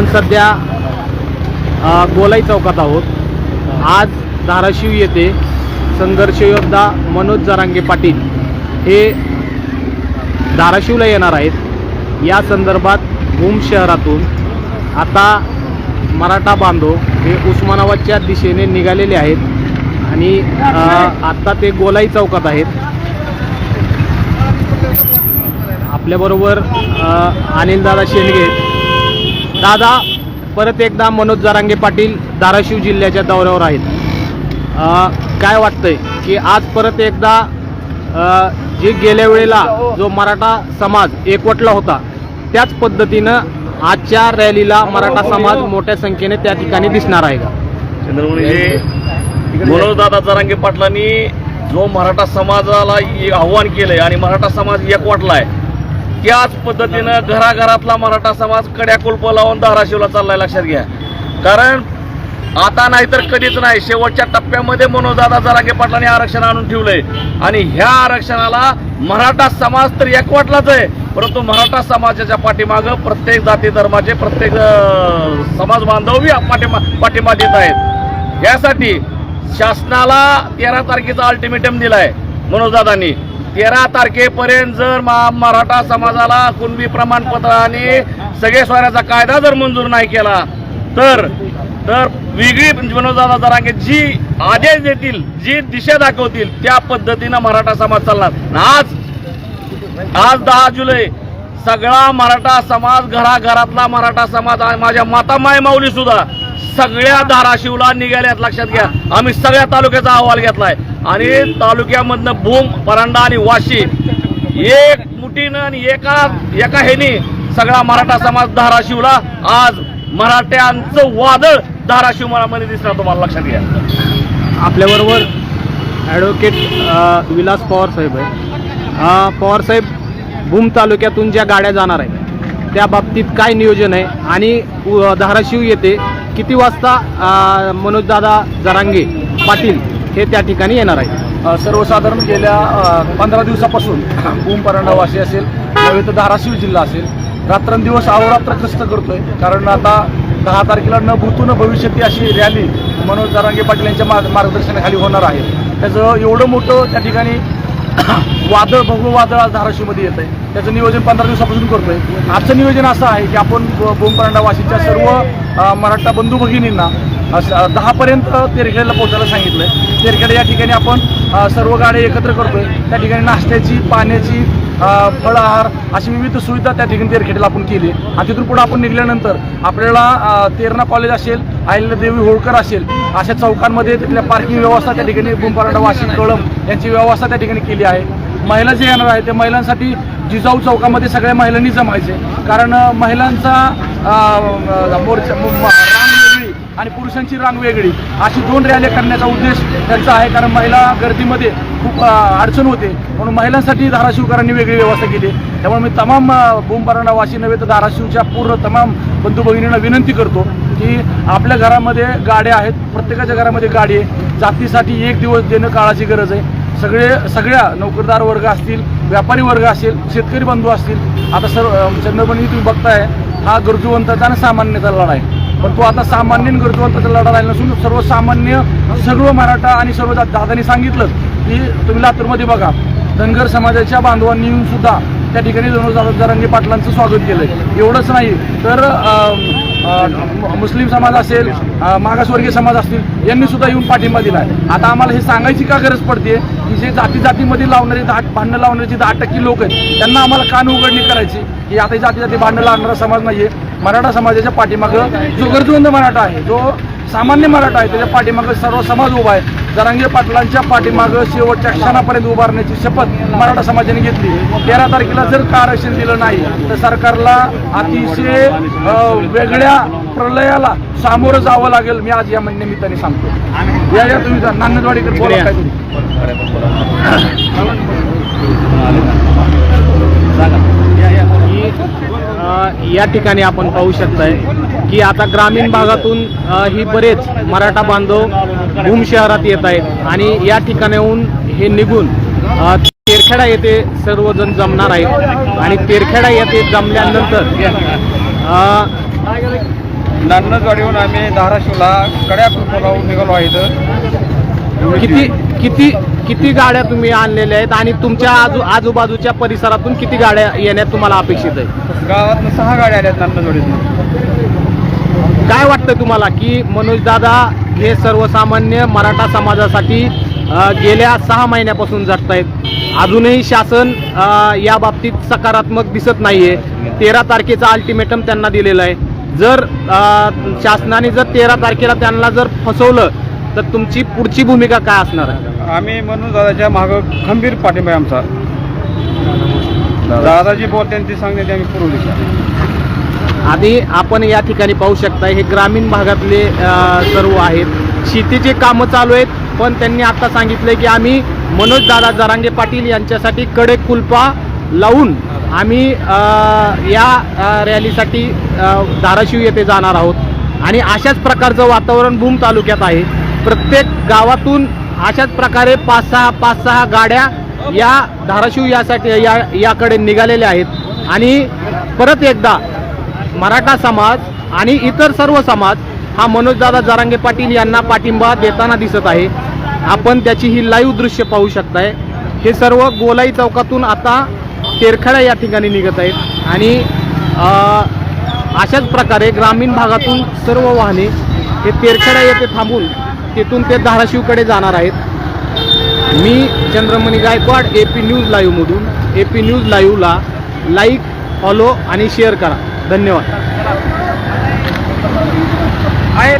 आपण सध्या गोलाई चौकात आहोत. आज धाराशिव येथे संघर्षयोद्धा मनोज जरांगे पाटील हे धाराशिवला येणार आहेत. या संदर्भात भूम शहरातून आता मराठा बांधव हे उस्मानाबादच्या दिशेने निघालेले आहेत आणि आत्ता ते गोलाई चौकात आहेत. आपल्याबरोबर अनिलदादा शेंडगे दादा परत एकदा मनोज जरांगे पाटील धाराशिव जिल्ह्याच्या दौऱ्यावर आहेत. काय वाटतंय की आज परत एकदा जे गेल्या वेळेला जो मराठा समाज एकवटला होता त्याच पद्धतीनं आजच्या रॅलीला मराठा समाज मोठ्या संख्येने त्या ठिकाणी दिसणार आहे का? मनोज दादा जरांगे पाटलांनी जो मराठा समाजाला आव्हान केलंय आणि मराठा समाज एकवटलाय त्याच पद्धतीनं घराघरातला मराठा समाज कड्याकुल्प लावून धाराशिवला चाललाय लक्षात घ्या. कारण आता नाही तर कधीच नाही शेवटच्या टप्प्यामध्ये मनोजदादा जरांगे पाटलांनी आरक्षण आणून ठेवलंय. आणि ह्या आरक्षणाला मराठा समाज तर एकवटलाच आहे परंतु मराठा समाजाच्या पाठीमागं प्रत्येक जाती धर्माचे प्रत्येक समाज बांधवही पाठिंबा पाठिंबा देत आहेत. यासाठी शासनाला तेरा तारखेचा अल्टिमेटम दिलाय मनोजदादांनी तेरा तारखेपर्यंत जर मराठा समाजाला कुणबी प्रमाणपत्र आणि सगळे सोयऱ्याचा कायदा जर मंजूर नाही केला तर तर वेगळी मनोजदादा जरांगे जी आदेश देतील जी दिशा दाखवतील त्या पद्धतीनं मराठा समाज चालणार. आज आज दहा जुलै सगळा मराठा समाज घराघरातला मराठा समाज माझ्या माता माय माऊली सुद्धा सगळ्या धाराशिवला निघाल्यात लक्षात घ्या. आम्ही सगळ्या तालुक्याचा अहवाल घेतलाय. आणि तालुक्यामधनं भूम परांडा आणि वाशी एक मुठीनं आणि एका एका ह्यानी सगळा मराठा समाज धाराशिवला आज मराठ्यांचं वादळ धाराशिवमध्ये दिसणार तुम्हाला लक्षात घ्या. आपल्याबरोबर ॲडव्होकेट विलास पवार साहेब आहे पवार साहेब भूम तालुक्यातून ज्या गाड्या जाणार आहेत त्या बाबतीत काय नियोजन आहे? आणि धाराशिव येते किती वाजता मनोजदादा जरांगे पाटील हे त्या ठिकाणी येणार आहे सर्वसाधारण गेल्या पंधरा दिवसापासून भूम वाशी असेल नव्हे तर धाराशिव जिल्हा असेल रात्रंदिवस अहोरात्र कष्ट करतोय. कारण आता दहा तारखेला न भूतो न भविष्यती अशी रॅली मनोज दारांगे पाटील यांच्या मार्ग- मार्गदर्शनाखाली होणार आहे. त्याचं एवढं मोठं त्या ठिकाणी वादळ भव्य वादळ आज धाराशिवमध्ये येत आहे त्याचं नियोजन पंधरा दिवसापासून करतोय. आजचं नियोजन असं आहे की आपण ब- भूम वाशीच्या सर्व मराठा बंधू भगिनींना दहापर्यंत तेरखेडला पोहोचायला सांगितलं आहे तेरखेड या ठिकाणी आपण सर्व गाड्या एकत्र करतोय. त्या ठिकाणी नाश्त्याची पाण्याची अ, फळाहार अशी विविध सुविधा त्या ठिकाणी तेरखेडला आपण केली आणि तिथून पुढे आपण निघाल्यानंतर आपल्याला तेरणा कॉलेज असेल अहिल्यादेवी होळकर असेल अशा चौकांमध्ये तिथल्या पार्किंग व्यवस्था त्या ठिकाणी बुंपाराडा वाशी कळम यांची व्यवस्था त्या ठिकाणी केली आहे. महिला जे येणार आहे त्या महिलांसाठी जिजाऊ चौकामध्ये सगळ्या महिलांनी जमायचे कारण महिलांचा मोर्चा रान वेगळी आणि पुरुषांची रांग वेगळी. अशी दोन रॅली करण्याचा उद्देश त्यांचा आहे. कारण महिला गर्दीमध्ये खूप अडचण होते. म्हणून महिलांसाठी धाराशिवकरांनी वेगळी व्यवस्था केली. त्यामुळे मी तमाम बोंबाराणा वाशी नव्हे तर धाराशिवच्या पूर्ण तमाम बंधू भगिनींना विनंती करतो की आपल्या घरामध्ये गाड्या आहेत. प्रत्येकाच्या घरामध्ये गाडी आहे. जातीसाठी एक दिवस देणं काळाची गरज आहे. सगळे सगळ्या नोकरदार वर्ग असतील व्यापारी वर्ग असेल शेतकरी बंधू असतील. आता सर चंद्रबणी तुम्ही बघताय. हा गरजूवंताचा आणि सामान्याचा लढा आहे. पण तो आता सामान्य गरजूवंताचा लढा राहिला नसून सर्वसामान्य सर्व मराठा आणि सर्व जा- दादांनी सांगितलं की तुम्ही लातूरमध्ये बघा. धनगर समाजाच्या बांधवांनी येऊन सुद्धा त्या ठिकाणी दोन जरांगे पाटलांचं स्वागत केलं एवढंच नाही तर मुस्लिम समाज असेल मागासवर्गीय समाज असतील यांनी सुद्धा येऊन पाठिंबा दिला आहे आता आम्हाला हे सांगायची का गरज पडते की जे जाती जातीमध्ये लावणारे दहा भांडणं लावणारे जे दहा टक्के लोक आहेत त्यांना आम्हाला कान उघडणी करायची? की आता जाती जाती भांडणं लावणारा समाज नाहीये. मराठा समाजाच्या पाठीमागं जो गरजवंत मराठा आहे जो सामान्य मराठा आहे त्याच्या पाठीमागं सर्व समाज उभा आहे. जरांगे पाटलांच्या पाठीमागं शेवटच्या क्षणापर्यंत उभारण्याची शपथ मराठा समाजाने घेतली तेरा तारखेला जर का आरक्षण दिलं नाही तर सरकारला अतिशय वेगळ्या प्रलयाला सामोरं जावं लागेल. मी आज या निमित्ताने सांगतो. या या तुम्ही जा. नांदवाडीकर बोला काय तुम्ही की अ, या ठिकाणी आपण पाहू शकताय की आता ग्रामीण भागातून ही बरेच मराठा बांधव भूम शहरात येत आहेत आणि या ठिकाणाहून हे निघून तेरखेडा येथे सर्वजण जमणार आहेत. आणि तेरखेडा येथे जमल्यानंतर नान्नजवाडीहून आम्ही धाराशिवला कड्या लावून निघालो आहे इथं. किती किती किती गाड्या तुम्ही आणलेल्या आहेत आणि तुमच्या आजू आजूबाजूच्या परिसरातून किती गाड्या येण्यात तुम्हाला अपेक्षित आहे गावात सहा गाड्या आल्यात नान्नजवाडीतून काय वाटतं तुम्हाला की मनोज दादा हे सर्वसामान्य मराठा समाजासाठी गेल्या सहा महिन्यापासून झटत आहेत अजूनही शासन या बाबतीत सकारात्मक दिसत नाहीये. तेरा तारखेचा अल्टिमेटम त्यांना दिलेलं आहे. जर शासनाने जर तेरा तारखेला त्यांना जर फसवलं तर तुमची पुढची भूमिका काय असणार आहे? आम्ही म्हणून दादाच्या मागं खंबीर पाठिंबा आहे आमचा. दादाजी बोलते ते सांगते ते आम्ही पुरवली आधी आपण या ठिकाणी पाहू शकता हे ग्रामीण भागातले अ, सर्व आहेत. शेतीचे कामं चालू आहेत पण त्यांनी आता सांगितले की आम्ही मनोज दादा जरांगे पाटील यांच्यासाठी कडे कुलपा लावून आम्ही अ, या अ, रॅलीसाठी अ, धाराशिव येथे जाणार आहोत. आणि अशाच प्रकारचं वातावरण भूम तालुक्यात आहे. प्रत्येक गावातून अशाच प्रकारे पाच सहा पाच सहा गाड्या या धाराशिव यासाठी या याकडे निघालेल्या आहेत. आणि परत एकदा मराठा समाज आणि इतर सर्व समाज हा मनोजदादा जारांगे पाटील यांना पाठिंबा देताना दिसत आहे. आपण त्याची ही लाईव्ह दृश्य पाहू शकताय. हे सर्व गोलाई चौकातून आता तेरखडा या ठिकाणी निघत आहेत. आणि अशाच प्रकारे ग्रामीण भागातून सर्व वाहने हे तेरखेडा येथे थांबून तिथून ते धाराशिवकडे जाणार आहेत. मी Chandramani Gaikwad A P news लाईव्हमधून A P news लाईव्हला लाईक फॉलो आणि शेअर करा. धन्यवाद. आहेत.